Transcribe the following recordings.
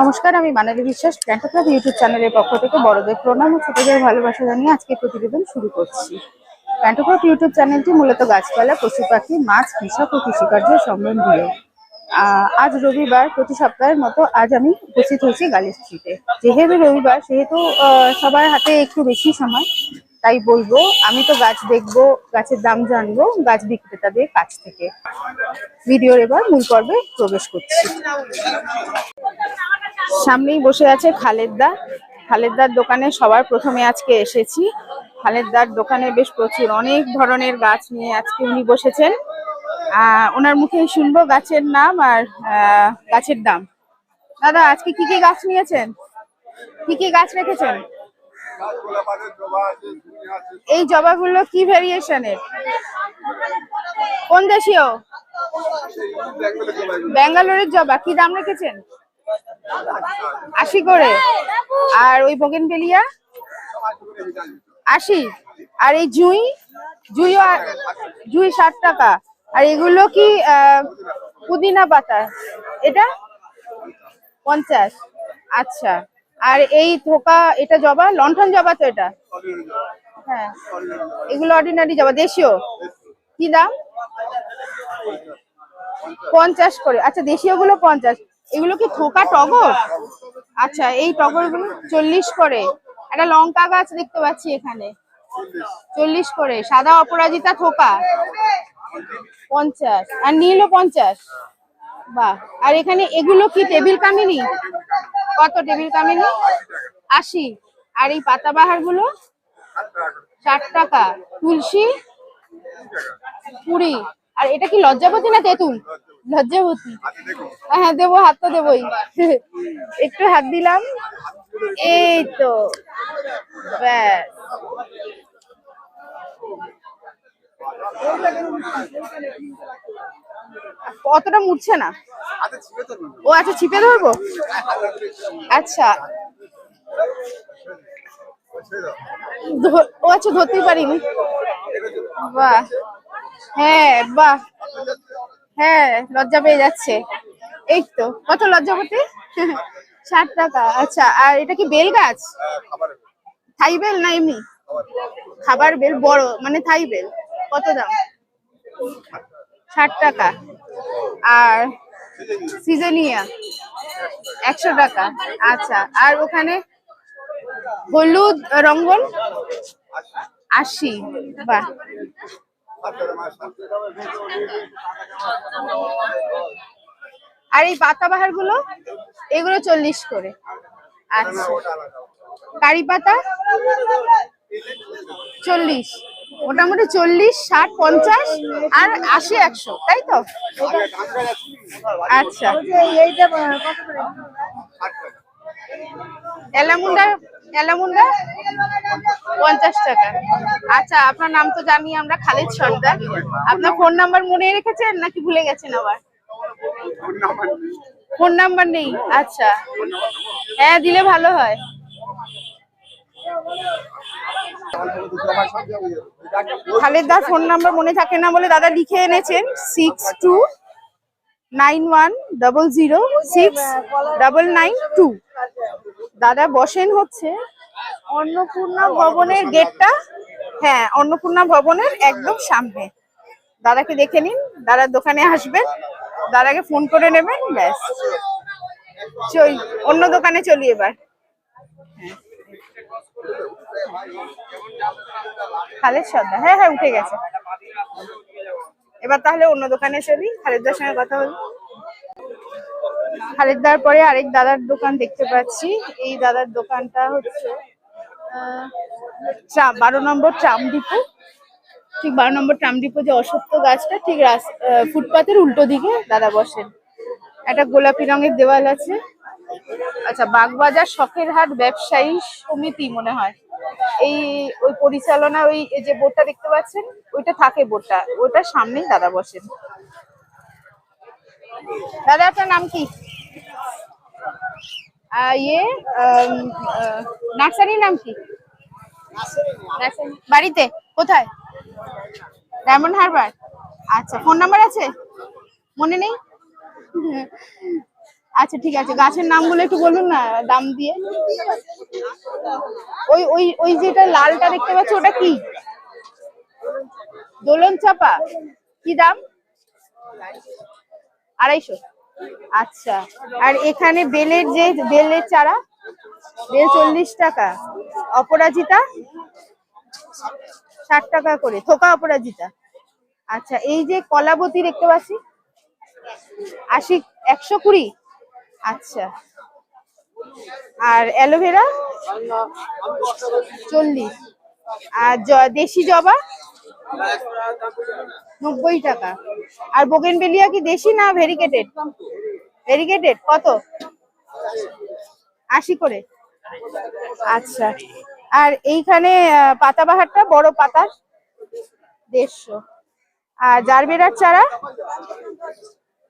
নমস্কার, আমি মানালি বিশ্বাস প্ল্যান্টোক্রাফ ইউটিউব চ্যানেলের পক্ষ থেকে বড়দের প্রণাম ও ছোটদের ভালোবাসা জানিয়ে আজকে প্রতিবেদন শুরু করছি। প্ল্যান্টোক্রাফ ইউটিউব চ্যানেলটি মূলত গাছপালা, পশু পাখি, মাছ কৃষক ও কৃষিকার্য সম্বন্ধীয় আজ রবিবার প্রতি সপ্তাহের মতো আজ আমি উপস্থিত হয়েছি গালি স্ট্রিটে যেহেতু রবিবার, সেহেতু সবার হাতে একটু বেশি সময়। তাই বলব, আমি তো গাছ দেখব, গাছের দাম জানব, গাছ বিক্রেতাদের কাছ থেকে। ভিডিওর এবার মূল পর্বে প্রবেশ করছি। সামনেই বসে আছে খালেদদা খালেদদার দোকানে সবার প্রথমে আজকে এসেছি। খালেদদার দোকানে বেশ প্রচুর, অনেক ধরনের গাছ নিয়ে আজকে উনি বসেছেন। ওনার মুখেই শুনব গাছের নাম আর গাছের দাম। দাদা, আজকে কি কি গাছ নিয়েছেন? কি কি গাছ রেখেছেন? এই জবাগুলো কি ভেরিয়েশনের কোন দেশীয়? ব্যাঙ্গালোরের জবা, কি দাম রেখেছেন? আশি করে। আর ওই বগেনভেলিয়া? আশি। আর এই জুই? জুই জুই ষাট টাকা। আর এগুলো কি পুদিনা পাতা? এটা? পঞ্চাশ। আচ্ছা। আর এই থোকা এটা জবা লন্ঠন জবা তো এটা? হ্যাঁ। এগুলো অর্ডিনারি জবা, দেশীয়? কি দাম? পঞ্চাশ করে। আচ্ছা দেশীয়গুলো পঞ্চাশ। এগুলো কি থোকা টগর? আচ্ছা এই টগরগুলো চল্লিশ করে। একটা লঙ্কা গাছ দেখতে পাচ্ছি এখানে। চল্লিশ করে। সাদা অপরাজিতা থোকা পঞ্চাশ। আর নীলও পঞ্চাশ। বাহ। আর এখানে এগুলো কি, টেবিল কামিনী? কত টেবিল কামিনী? আশি। আর এই পাতাবাহারগুলো ষাট টাকা। তুলসী? কুড়ি। আর এটা কি লজ্জাপতি না তেঁতুল? লজ্জাপতি হ্যাঁ দেবো, হাত তো দেবোই। একটু হাত দিলাম। এই তো। ব্যাস। অতটা মুড়ছে না? ও আচ্ছা ছিপে ধরবো? আচ্ছা। ও আচ্ছা ধরতেই পারিনি। বাহ। হ্যাঁ বাহ। হ্যাঁ লজ্জা পেয়ে যাচ্ছে। এই তো কত লজ্জাপতি ষাট টাকা। আচ্ছা আর এটা কি বেল গাছ? থাই বেল না এমনি? খাবার বেল বড় মানে থাই বেল। কত দাম? ষাট টাকা। আর সিজনিয়া একশো টাকা। আচ্ছা আর ওখানে হলুদ রঙ্গন আশি, বাহ। আর এই পাতাবাহারগুলো এগুলো চল্লিশ করে। আচ্ছা। কারি পাতা চল্লিশ। মোটামুটি চল্লিশ, ষাট, পঞ্চাশ আর আশি, একশো, তাই তো? আচ্ছা। এলামুন্ডা এলামুন্ডা? পঞ্চাশ টাকা। আচ্ছা আপনার নাম তো জানি, আমরা খালিদ সর্দার। আপনার ফোন নাম্বার মনে রেখেছেন, নাকি ভুলে গেছেন আবার? ফোন নাম্বার নেই। আচ্ছা। হ্যাঁ দিলে ভালো হয়। খালেদার ফোন নাম্বার মনে থাকে না বলে দাদা লিখে এনেছেন six two nine one zero six double nine two দাদা বসেন হচ্ছে অন্নপূর্ণা ভবনের গেটটা। হ্যাঁ অন্নপূর্ণা ভবনের একদম সামনে। দাদাকে দেখে নিন দাদার দোকানে আসবেন, দাদাকে ফোন করে নেবেন, ব্যাস। চল, অন্য দোকানে চলি এবার। খালেদ সর্দার। হ্যাঁ হ্যাঁ উঠে গেছে। এবার তাহলে অন্য দোকানে চলি খালেদদার সঙ্গে কথা বলি। খালেদদার পরে আরেক দাদার দোকান দেখতে পাচ্ছি। এই দাদার দোকানটা হচ্ছে বারো নম্বর ট্রাম ডিপো। ঠিক বারো নম্বর ট্রাম ডিপো যে অসত্য গাছটা, ঠিক ফুটপাতের উল্টো দিকে দাদা বসেন। একটা গোলাপি রঙের দেওয়াল আছে। আচ্ছা বাগবাজার শখের হাট ব্যবসায়ী সমিতি মনে হয়। এই ওই পরিচালনা, ওই যে বোর্ডটা দেখতে পাচ্ছেন, ওইটা থাকে বোর্ডটা। ওটার সামনেই দাদা বসেন। দাদা, আপনার নাম কি? ইয়ে নার্সারির নাম কি? বাড়িতে? কোথায়? ডায়মন্ড হারবার। আচ্ছা ফোন নাম্বার আছে? মনে নেই? আচ্ছা ঠিক আছে, গাছের নামগুলো একটু বলুন না, দাম দিয়ে? ওই ওই ওই যেটা লালটা দেখতে পাচ্ছ, ওটা কি? দোলন চাপা। কি দাম? আড়াইশো। আচ্ছা আর এখানে বেলের যে, বেলের চারা, বেল চল্লিশ টাকা। অপরাজিতা? ষাট টাকা করে, থোকা অপরাজিতা। আচ্ছা এই যে কলাবতী দেখতে পাচ্ছি, আশি, একশো কুড়ি। আচ্ছা। আর অ্যালোভেরা? চল্লিশ। আর দেশি জবা? নব্বই টাকা। আর বোগেনবেলিয়া কি দেশি না ভেরিকেটেড? ভেরিকেটেড। কত? আশি করে। আচ্ছা। আর এইখানে পাতাবাহারটা বড় পাতা? দেড়শো। আর জারবেরার চারা?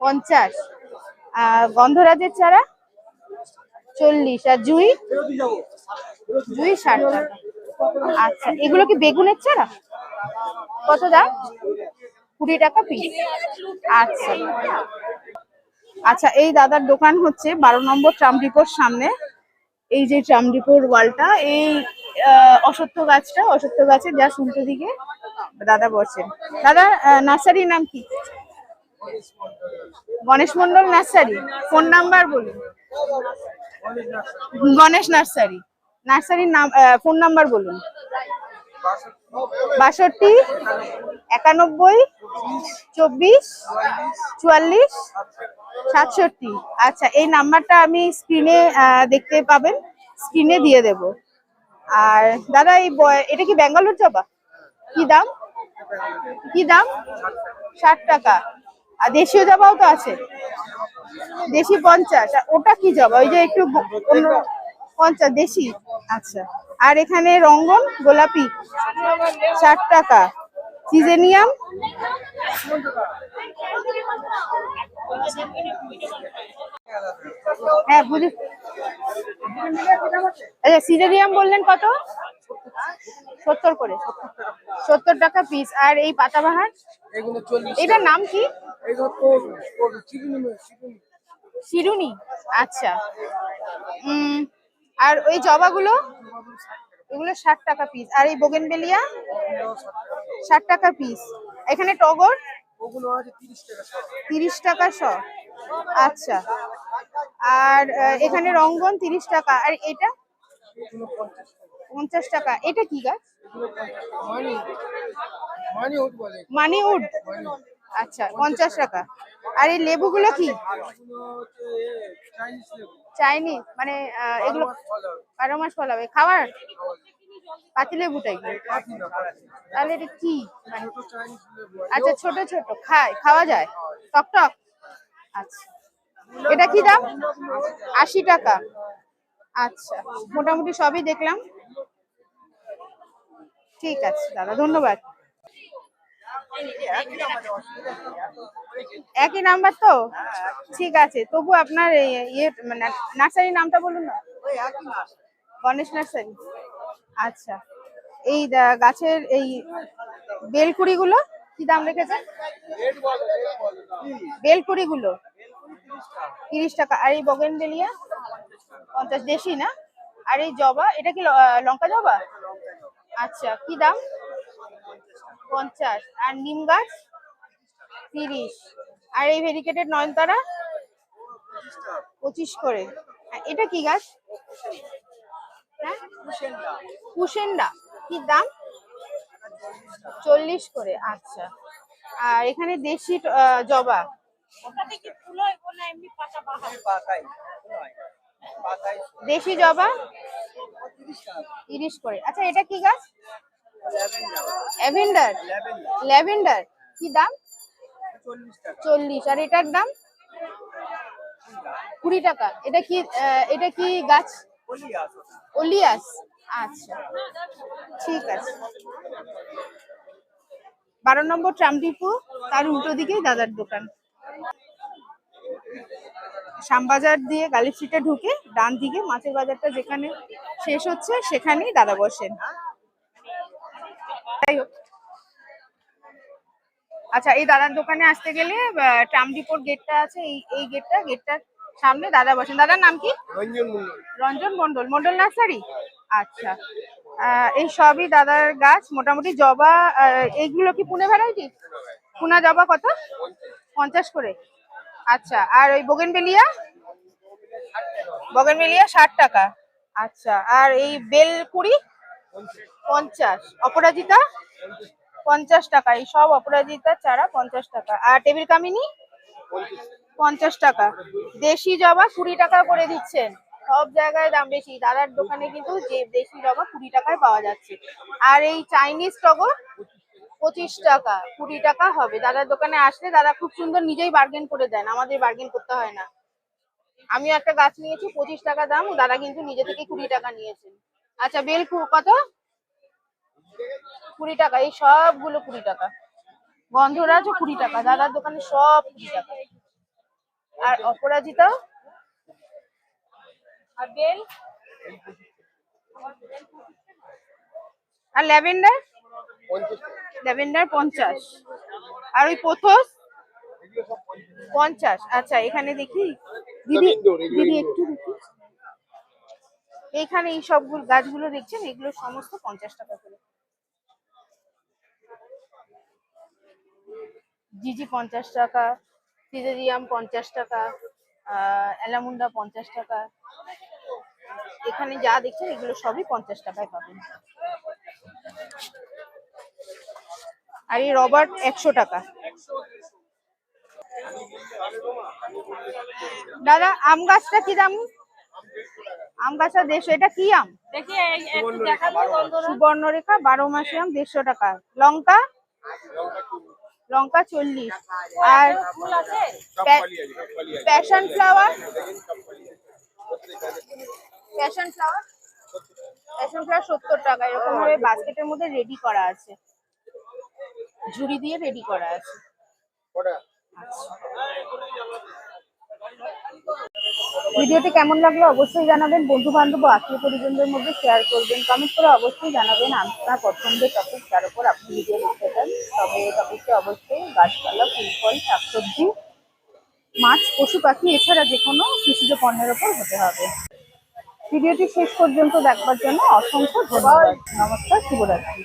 পঞ্চাশ। গন্ধরাজের চারা চল্লিশ আর জুই? জুই ষাট টাকা। আচ্ছা এগুলো কি বেগুনের চারা? কত দাম? কুড়ি টাকা পিস আচ্ছা। আচ্ছা এই দাদার দোকান হচ্ছে বারো নম্বর ট্রামডিপোর সামনে। এই যে ট্রামডিপোর ওয়ালটা, এই অশ্বত্থ গাছটা অশ্বত্থ গাছের যা উল্টো দিকে দাদা বসেন। দাদা নার্সারির নাম কি? Ganesh Mondal nursery. Phone number বলুন। গণেশ নার্সারি। নার্সারির নাম ফোন নাম্বার বলুন। বাষট্টি, একানব্বই, চব্বিশ, চুয়াল্লিশ, সাতষট্টি। আচ্ছা এই নাম্বারটা আমি স্ক্রিনে দেখতে পাবেন। স্ক্রিনে দিয়ে দেব। আর দাদা, এই এটা কি ব্যাঙ্গালোর জবা কি দাম? কি দাম? ষাট টাকা। আর দেশীয় জবাও তো আছে। দেশি পঞ্চাশ। আর ওটা কি জবা ওই যে একটু পঞ্চাশ দেশি। আচ্ছা। আর এখানে রঙ্গন গোলাপি ষাট টাকা। সিজেনিয়াম হ্যাঁ বুঝি আচ্ছা সিজেনিয়াম বললেন কত? সত্তর করে সত্তর টাকা পিস আর এই পাতাবাহার? এটার নাম কি? শিরুনি আচ্ছা। আর ওই জবাগুলো? এগুলো ষাট টাকা পিস আর এই বোগেনবেলিয়া? ষাট টাকা পিস এখানে টগর? তিরিশ টাকা শ। আচ্ছা। আর এখানে রঙ্গন তিরিশ টাকা। আর এটা? পঞ্চাশ টাকা। এটা কি গাছ? মানি। Money money wood? আচ্ছা পঞ্চাশ টাকা। আর এই লেবুগুলো কি? চাইনিজ মানে এগুলো বারো মাস খাবার? পাতি লেবুটাই। পাতি পাতি তাহলে এটা কি? মানে আচ্ছা ছোট ছোট। খায় খাওয়া যায়? টক টক? আচ্ছা। এটা কি দাম? আশি টাকা। আচ্ছা মোটামুটি সবই দেখলাম। ঠিক আছে, দাদা, ধন্যবাদ। একই নাম্বার তো? ঠিক আছে, তবু আপনার ইয়ে মানে নার্সারির নামটা বলুন না। গণেশ নার্সারি। আচ্ছা এই গাছের এই বেলকুড়িগুলো কি দাম রেখেছেন? বেলকুড়িগুলো, তিরিশ টাকা। আর এই বগেনবেলিয়া পঞ্চাশ, দেশি না? আর এই জবা, এটা কি লঙ্কা জবা? আচ্ছা কি দাম? পঞ্চাশ। আর নিম গাছ? তিরিশ। আর এই ভেরিকেটেড নয়নতারা? পঁচিশ করে। এটা কি গাছ? হ্যাঁ কুসেন্ডা কি দাম? চল্লিশ করে। আচ্ছা। আর এখানে দেশি জবা? দেশি জবা? তিরিশ করে। আচ্ছা এটা কি গাছ? ল্যাভেন্ডার ল্যাভেন্ডার কি দাম? চল্লিশ। আর এটার দাম? কুড়ি টাকা। এটা কি এটা কি গাছ? ওলিয়াস আচ্ছা। ঠিক আছে। বারো নম্বর ট্রামডিপো তার উল্টো দিকেই দাদার দোকান। শ্যামবাজার দিয়ে গালিফিটে ঢুকে ডান দিকে মাছের বাজারটা যেখানে শেষ হচ্ছে সেখানেই দাদা বসেন। যাই হোক। আচ্ছা এই দাদার দোকানে আসতে গেলে ট্রাম ডিপোর গেটটা আছে এই এই গেটটা গেটটার সামনে দাদা বসেন। দাদার নাম কি? রঞ্জন মন্ডল রঞ্জন মন্ডল মন্ডল নার্সারি? আচ্ছা। এই সবই দাদার গাছ মোটামুটি জবা এইগুলো কি পুনে ভ্যারাইটি। পুনা জবা কত? পঞ্চাশ করে। আচ্ছা আর ওই বোগেনবেলিয়া বোগেনবেলিয়া ষাট টাকা। আচ্ছা আর এই বেল কুড়ি পঞ্চাশ। অপরাজিতা? পঞ্চাশ টাকা। এই সব অপরাজিতা চারা পঞ্চাশ টাকা। আর টেবিল কামিনী? পঞ্চাশ টাকা। দেশি জবা কুড়ি টাকা করে দিচ্ছেন। সব জায়গায় দাম বেশি। দাদার দোকানে কিন্তু যে দেশি জবা কুড়ি টাকায় পাওয়া যাচ্ছে। আর এই চাইনিজ টগর? পঁচিশ টাকা, কুড়ি টাকা হবে। দাদার দোকানে আসলে দাদা খুব সুন্দর নিজেই বার্গেন করে দেন, আমাদের বার্গেন করতে হয় না। আমিও একটা গাছ নিয়েছি, পঁচিশ টাকা দাম, দাদা কিন্তু নিজে থেকে কুড়ি টাকা নিয়েছেন। আচ্ছা বেল কত? কুড়ি টাকা, এই সবগুলো কুড়ি টাকা। গন্ধরাজও কুড়ি টাকা, দাদার দোকানে সব কুড়ি টাকা। আর অপরাজিতা? আর বেল? আর ল্যাভেন্ডার? ল্যাভেন্ডার পঞ্চাশ। আর ওই পোথস পঞ্চাশ। আচ্ছা এখানে দেখি। দিদি দিদি একটু দেখি। এখানে এই সবগুলো গাছগুলো দেখছেন? এগুলো সমস্ত পঞ্চাশ টাকা করে। জিজি পঞ্চাশ টাকা সিজেরিয়াম পঞ্চাশ টাকা অ্যালামুন্ডা পঞ্চাশ টাকা। এখানে যা দেখছেন এগুলো সবই পঞ্চাশ টাকায় পাবেন। আর এই রবার্ট একশো টাকা। দাদা আম গাছটা কি দাম? আম গাছটা দেড়শো এটা কি আম? সুবর্ণরেখা বারো মাসি আম দেড়শো টাকা। লঙ্কা? লঙ্কা চল্লিশ। আর passion flower? Passion flower? Passion flower সত্তর টাকা। এরকম ভাবে বাস্কেটের মধ্যে রেডি করা আছে। ঝুড়ি দিয়ে রেডি করা আছে। কটা ভিডিওটি কেমন লাগল অবশ্যই জানাবেন। বন্ধু বান্ধব ও আত্মীয় পরিজনদের মধ্যে শেয়ার করবেন। কমেন্ট করে অবশ্যই জানাবেন আপনার পছন্দের টপিক যার উপর আপনি ভিডিও দেখতে চান। তবে টপিকটি অবশ্যই গাছপালা ফুল ফল শাকসবজি মাছ পশু পাখি এছাড়া যে কোনো কৃষিজ পণ্যের ওপর হতে হবে। ভিডিওটি শেষ পর্যন্ত দেখবার জন্য অসংখ্য ধন্যবাদ। নমস্কার শুভরাত্রি।